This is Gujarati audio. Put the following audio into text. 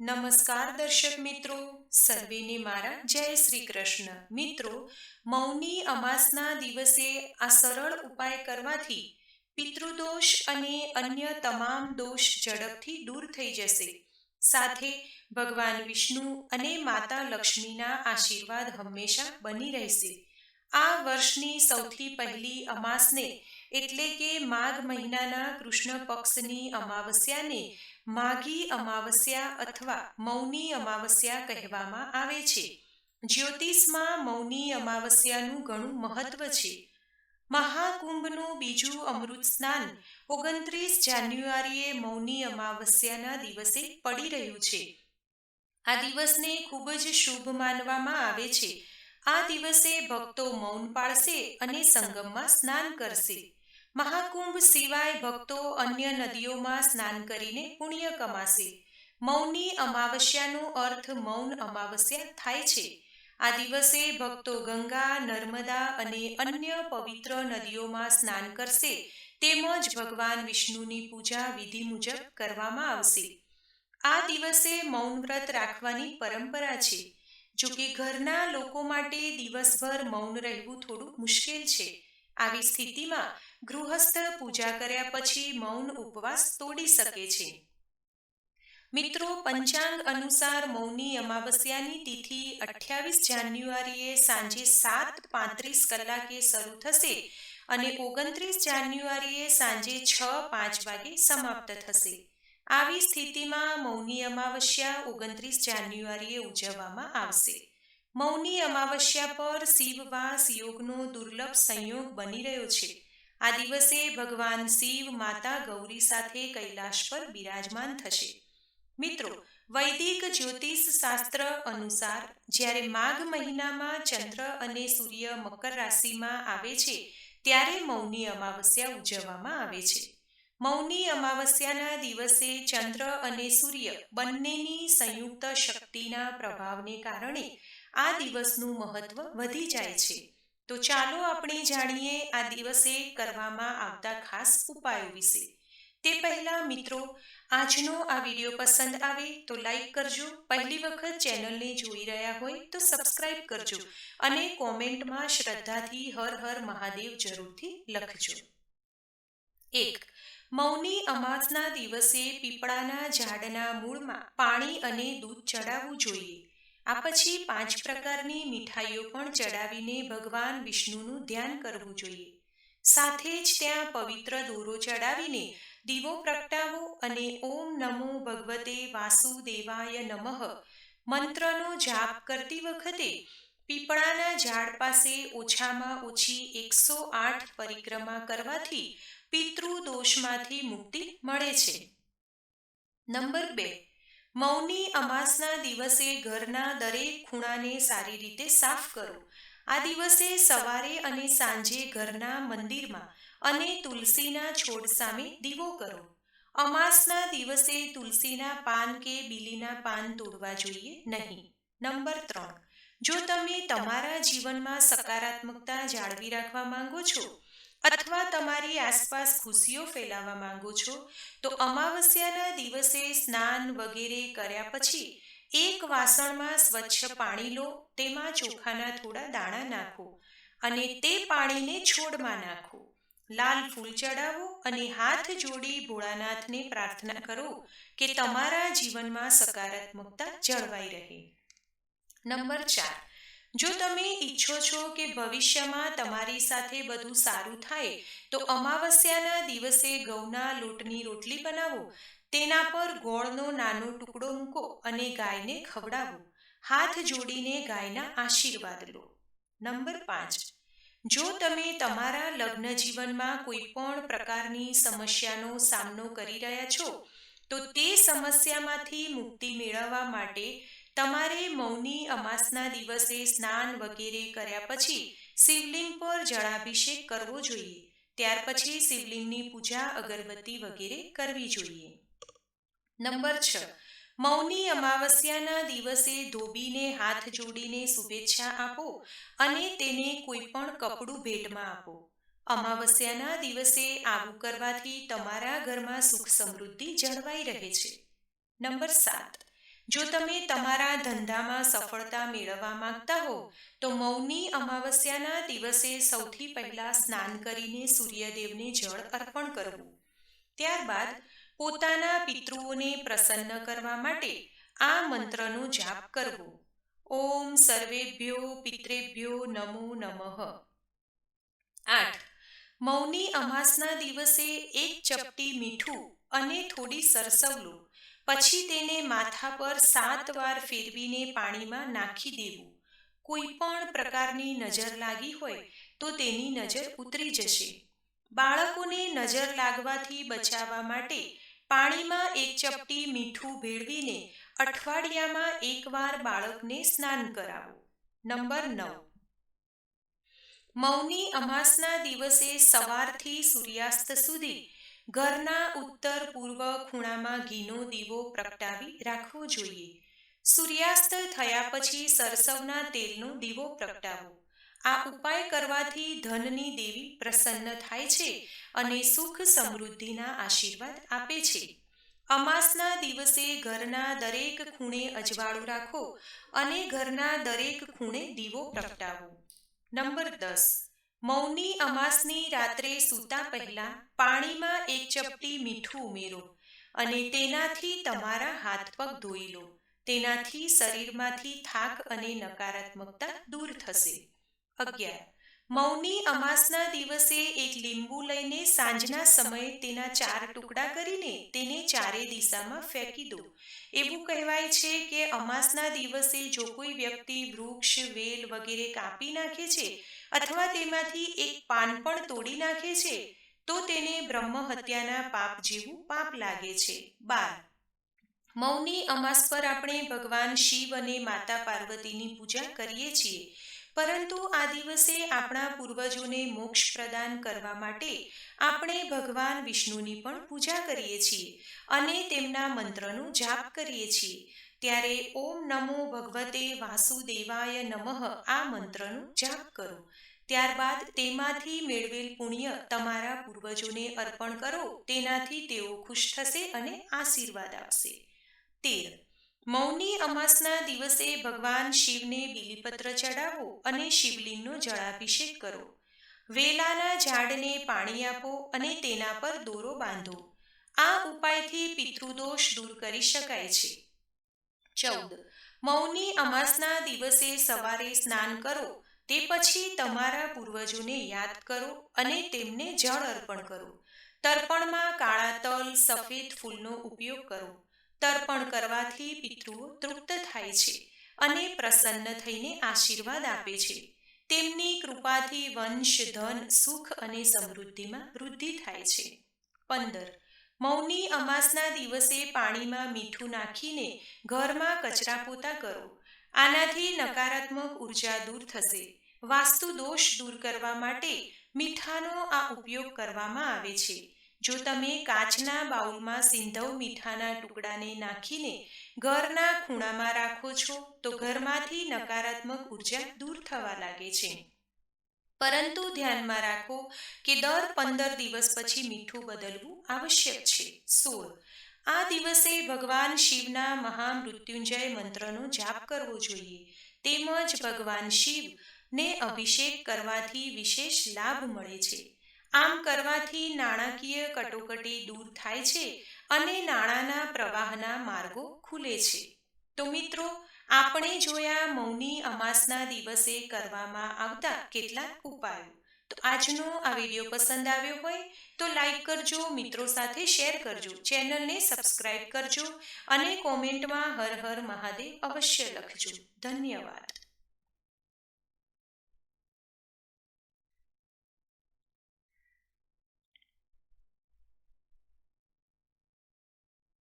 નમસ્કાર દર્શક મિત્રો, સર્વેને મારા જય શ્રી કૃષ્ણ. મિત્રો, મૌની અમાસના દિવસે આ સરળ ઉપાય કરવાથી પિતૃદોષ અને અન્ય તમામ દોષ ઝડપથી દૂર થઈ જશે. સાથે ભગવાન વિષ્ણુ અને માતા લક્ષ્મીના આશીર્વાદ હંમેશા બની રહેશે. આ વર્ષની સૌથી પહેલી અમાસને એટલે કે માઘ મહિનાના કૃષ્ણ પક્ષની અમાવસ્યાને માઘી અમાવસ્યા અથવા મૌની અમાવસ્યા કહેવામાં આવે છે. જ્યોતિષમાં મૌની અમાવસ્યાનું ઘણું મહત્વ છે. મહાકુંભનું બીજું અમૃત સ્નાન ઓગણત્રીસ જાન્યુઆરીએ મૌની અમાવસ્યાના દિવસે પડી રહ્યું છે. આ દિવસને ખૂબ જ શુભ માનવામાં આવે છે. આ દિવસે ભક્તો મૌન પાળશે અને સંગમમાં સ્નાન કરશે. મહાકુંભ સિવાય ભક્તો અન્ય નદીઓમાં સ્નાન કરીને પુણ્ય કમાશે. મૌની અમાવસ્યાનો અર્થ મૌન અમાવસ્યા થાય છે. આ દિવસે ભક્તો ગંગા, નર્મદા અને અન્ય પવિત્ર નદીઓમાં સ્નાન કરશે, તેમજ ભગવાન વિષ્ણુની પૂજા વિધિ મુજબ કરવામાં આવશે. આ દિવસે મૌન વ્રત રાખવાની પરંપરા છે. જો કે ઘરના લોકો માટે દિવસભર મૌન રહેવું થોડું મુશ્કેલ છે. આવી સ્થિતિમાં ગૃહસ્થ પૂજા કર્યા પછી મૌન ઉપવાસ તોડી શકે છે. મિત્રો, પંચાંગ અનુસાર મૌની અમાવસ્યાની તિથિ અઠ્યાવીસ જાન્યુઆરીએ સાંજે સાત પાંત્રીસ કલાકે શરૂ થશે અને ઓગણત્રીસ જાન્યુઆરીએ સાંજે છ પાંચ વાગે સમાપ્ત થશે. આવી સ્થિતિમાં મૌની અમાવસ્યા ઓગણત્રીસ જાન્યુઆરીએ ઉજવવામાં આવશે. મૌની અમાવસ્યા પર શિવવાસ યોગનો દુર્લભ સંયોગ બની રહ્યો છે. આ દિવસે ભગવાન શિવ માતા ગૌરી સાથે કૈલાશ પર બિરાજમાન થશે. મિત્રો, વૈદિક જ્યોતિષ શાસ્ત્ર અનુસાર જ્યારે માઘ મહિનામાં ચંદ્ર અને સૂર્ય મકર રાશિમાં આવે છે, ત્યારે મૌની અમાવસ્યા ઉજવવામાં આવે છે. મૌની અમાવસ્યાના દિવસે ચંદ્ર અને સૂર્ય બંનેની સંયુક્ત શક્તિના પ્રભાવને કારણે આ દિવસનું મહત્વ વધી જાય છે. તો ચાલો આપણે જાણીએ આ દિવસે કરવામાં આવતા ખાસ ઉપાયો વિશે. તે પહેલા મિત્રો, આજનો આ વીડિયો પસંદ આવે તો લાઈક કરજો. પહેલી વખત ચેનલને જોઈ રહ્યા હોય તો સબસ્ક્રાઇબ કરજો અને કોમેન્ટમાં શ્રદ્ધાથી હર હર મહાદેવ જરૂરથી લખજો. એક, મૌની અમાસના દિવસે પીપળાના ઝાડના મૂળમાં પાણી અને દૂધ ચડાવવું જોઈએ. આ પછી પાંચ પ્રકારની મીઠાઈઓ પણ ચડાવીને ભગવાન વિષ્ણુનું ધ્યાન કરવું જોઈએ. સાથે જ ત્યાં પવિત્ર દોરો ચડાવીને દીવો પ્રગટાવો અને ઓમ નમો ભગવતે વાસુદેવાય નમઃ. મંત્રનો જાપ કરતી વખતે પીપળાના ઝાડ પાસે ઓછામાં ઓછી એકસો આઠ પરિક્રમા કરવાથી પિતૃ દોષમાંથી મુક્તિ મળે છે. નંબર બે મૌની અમાસના દિવસે ઘરના દરેક ખૂણાને સારી રીતે સાફ કરો. આ દિવસે સવારે અને સાંજે ઘરના મંદિરમાં અને તુલસીના છોડ સામે દીવો કરો. અમાસના દિવસે તુલસીના પાન કે બીલીના પાન તોડવા જોઈએ નહીં. નંબર ત્રણ. જો તમે તમારા જીવનમાં સકારાત્મકતા જાળવી રાખવા માંગો છો અથવા તમારી આસપાસ ખુશીઓ ફેલાવવા માંગો છો, તો અમાવસ્યાના દિવસે સ્નાન વગેરે કર્યા પછી એક વાસણમાં સ્વચ્છ પાણી લો, તેમાં ચોખાના થોડા દાણા નાખો અને તે પાણીને છોડમાં નાખો. લાલ ફૂલ ચડાવો અને હાથ જોડી ભોળાનાથને પ્રાર્થના કરો કે તમારા જીવનમાં સકારાત્મકતા જળવાઈ રહે. નંબર ચાર જો તમે ઈચ્છો છો કે ભવિષ્યમાં તમારી સાથે બધું સારું થાય, તો અમાવસ્યાના દિવસે ઘઉંના લોટની રોટલી બનાવો. તેના પર ગોળનો નાનો ટુકડો મૂકો અને ગાયને ખવડાવો. હાથ જોડીને ગાયના આશીર્વાદ લો. નંબર પાંચ. જો તમે તમારા લગ્ન જીવનમાં કોઈ પણ પ્રકારની સમસ્યાનો સામનો કરી રહ્યા છો, તો તે સમસ્યામાંથી મુક્તિ મેળવવા માટે તમારે મૌની અમાસના દિવસે સ્નાન વગેરે કર્યા પછી શિવલિંગ પર જળાભિષેક કરવો જોઈએ. ત્યાર પછી શિવલિંગની પૂજા, અગરબત્તી વગેરે કરવી જોઈએ. નંબર છ. મૌની અમાવસ્યાના દિવસે ધોબીને હાથ જોડીને શુભેચ્છા આપો અને તેને કોઈ પણ કપડું ભેટમાં આપો. અમાવસ્યાના દિવસે આવું કરવાથી તમારા ઘરમાં સુખ સમૃદ્ધિ જળવાઈ રહે છે. નંબર સાત. જો તમે તમારા ધંધામાં સફળતા મેળવવા માંગતા હો, તો મૌની અમાવસ્યાના દિવસે સૌથી પહેલા સ્નાન કરીને સૂર્યદેવને જળ અર્પણ કરવું. ત્યારબાદ પોતાના પિતૃઓને પ્રસન્ન કરવા માટે આ મંત્રનો જાપ કરવો. ઓમ સર્વેભ્યો પિતૃભ્યો નમો નમઃ. આઠ. મૌની અમાસના દિવસે એક ચપટી મીઠું અને થોડી સરસવ લો પછી તેને માથા પર સાત વાર ફેરવીને પાણીમાં નાખી દેવું. કોઈ પણ પ્રકારની નજર લાગી હોય તો તેની નજર ઉતરી જશે. બાળકોને નજર લાગવાથી બચાવવા માટે પાણીમાં એક ચપટી મીઠું ભેળવીને અઠવાડિયામાં એકવાર બાળકને સ્નાન કરાવો. નંબર નવ. મૌની અમાસના દિવસે સવારથી સૂર્યાસ્ત સુધી ઘરના ઉત્તર પૂર્વ ખૂણામાં ઘીનો દીવો પ્રગટાવી રાખવો જોઈએ. સૂર્યાસ્ત થયા પછી સરસવના તેલનો દીવો પ્રગટાવો. આ ઉપાય કરવાથી ધનની દેવી પ્રસન્ન થાય છે અને સુખ સમૃદ્ધિના આશીર્વાદ આપે છે. અમાસના દિવસે ઘરના દરેક ખૂણે અજવાળું રાખો અને ઘરના દરેક ખૂણે દીવો પ્રગટાવો. નંબર દસ. મૌની અમાસની રાત્રે સૂતા પહેલા પાણીમાં એક ચપટી મીઠું ઉમેરો અને તેનાથી તમારા હાથ પગ ધોઈ લો. તેનાથી શરીરમાંથી થાક અને નકારાત્મકતા દૂર થશે. અગિયાર. મૌની અમાસના દિવસે એક લીંબુ લઈને સાંજના સમયે તેના ચાર ટુકડા કરીને તેને ચારે દિશામાં ફેંકી દો. એવું કહેવાય છે કે અમાસના દિવસે જો કોઈ વ્યક્તિ વૃક્ષ, વેલ વગેરે કાપી નાખે છે અથવા તેમાંથી એક પાન પણ તોડી નાખે છે તો તેને બ્રહ્મ હત્યાના પાપ જેવું પાપ લાગે છે. બાર. મૌની અમાસ પર આપણે ભગવાન શિવ અને માતા પાર્વતીની પૂજા કરીએ છીએ. પરંતુ આ દિવસે આપણા પૂર્વજોને મોક્ષ પ્રદાન કરવા માટે આપણે ભગવાન વિષ્ણુની પણ પૂજા કરીએ છીએ અને તેમના મંત્રનો જાપ કરીએ છીએ. ત્યારે ઓમ નમો ભગવતે વાસુદેવાય નમઃ આ મંત્રનો જાપ કરો. ત્યારબાદ તેમાંથી મેળવેલ પુણ્ય તમારા પૂર્વજોને અર્પણ કરો, તેનાથી તેઓ ખુશ થશે અને આશીર્વાદ આપશે. તેર. મૌની અમાસના દિવસે ભગવાન શિવને બીલીપત્ર ચડાવો અને શિવલિંગનો જળાભિષેક કરો. વેલાના ઝાડને પાણી આપો અને તેના પર દોરો બાંધો. આ ઉપાયથી પિતૃદોષ દૂર કરી શકાય છે. ચૌદ. મૌની અમાસના દિવસે સવારે સ્નાન કરો તે પછી તમારા પૂર્વજોને યાદ કરો અને તેમને જળ અર્પણ કરો. તર્પણમાં કાળા તલ, સફેદ ફૂલનો ઉપયોગ કરો. તર્પણ કરવાથી પિતૃઓ તૃપ્ત થાય છે અને પ્રસન્ન થઈને આશીર્વાદ આપે છે. તેમની કૃપાથી વંશ, ધન, સુખ અને સમૃદ્ધિમાં વૃદ્ધિ થાય છે. પંદર. મૌની અમાસના દિવસે પાણીમાં મીઠું નાખીને ઘરમાં કચરા પોતા કરો. આનાથી નકારાત્મક ઊર્જા દૂર થશે. વાસ્તુ દોષ દૂર કરવા માટે મીઠાનો આ ઉપયોગ કરવામાં આવે છે. જો તમે કાચના બાઉલમાં સિંધવ મીઠાના ટુકડાને નાખીને ઘરના ખૂણામાં રાખો છો, તો ઘરમાંથી નકારાત્મક ઊર્જા દૂર થવા લાગે છે. પરંતુ ધ્યાનમાં રાખો કે દર પંદર દિવસ પછી મીઠું બદલવું આવશ્યક છે. સોળ. આ દિવસે ભગવાન શિવના મહામૃત્યુંજય મંત્રનો જાપ કરવો જોઈએ. તેમજ ભગવાન શિવ ને અભિષેક કરવાથી વિશેષ લાભ મળે છે. આમ કરવાથી નાણાકીય કટોકટી દૂર થાય છે અને નાણાંના પ્રવાહના માર્ગો ખુલે છે. તો મિત્રો, આપણે જોયા મૌની અમાસના દિવસે કરવામાં આવતા કેટલાક ઉપાયો. તો આજનો આ વીડિયો પસંદ આવ્યો હોય તો લાઈક કરજો, મિત્રો સાથે શેર કરજો, ચેનલને સબસ્ક્રાઈબ કરજો અને કોમેન્ટમાં હર હર મહાદેવ અવશ્ય લખજો. ધન્યવાદ.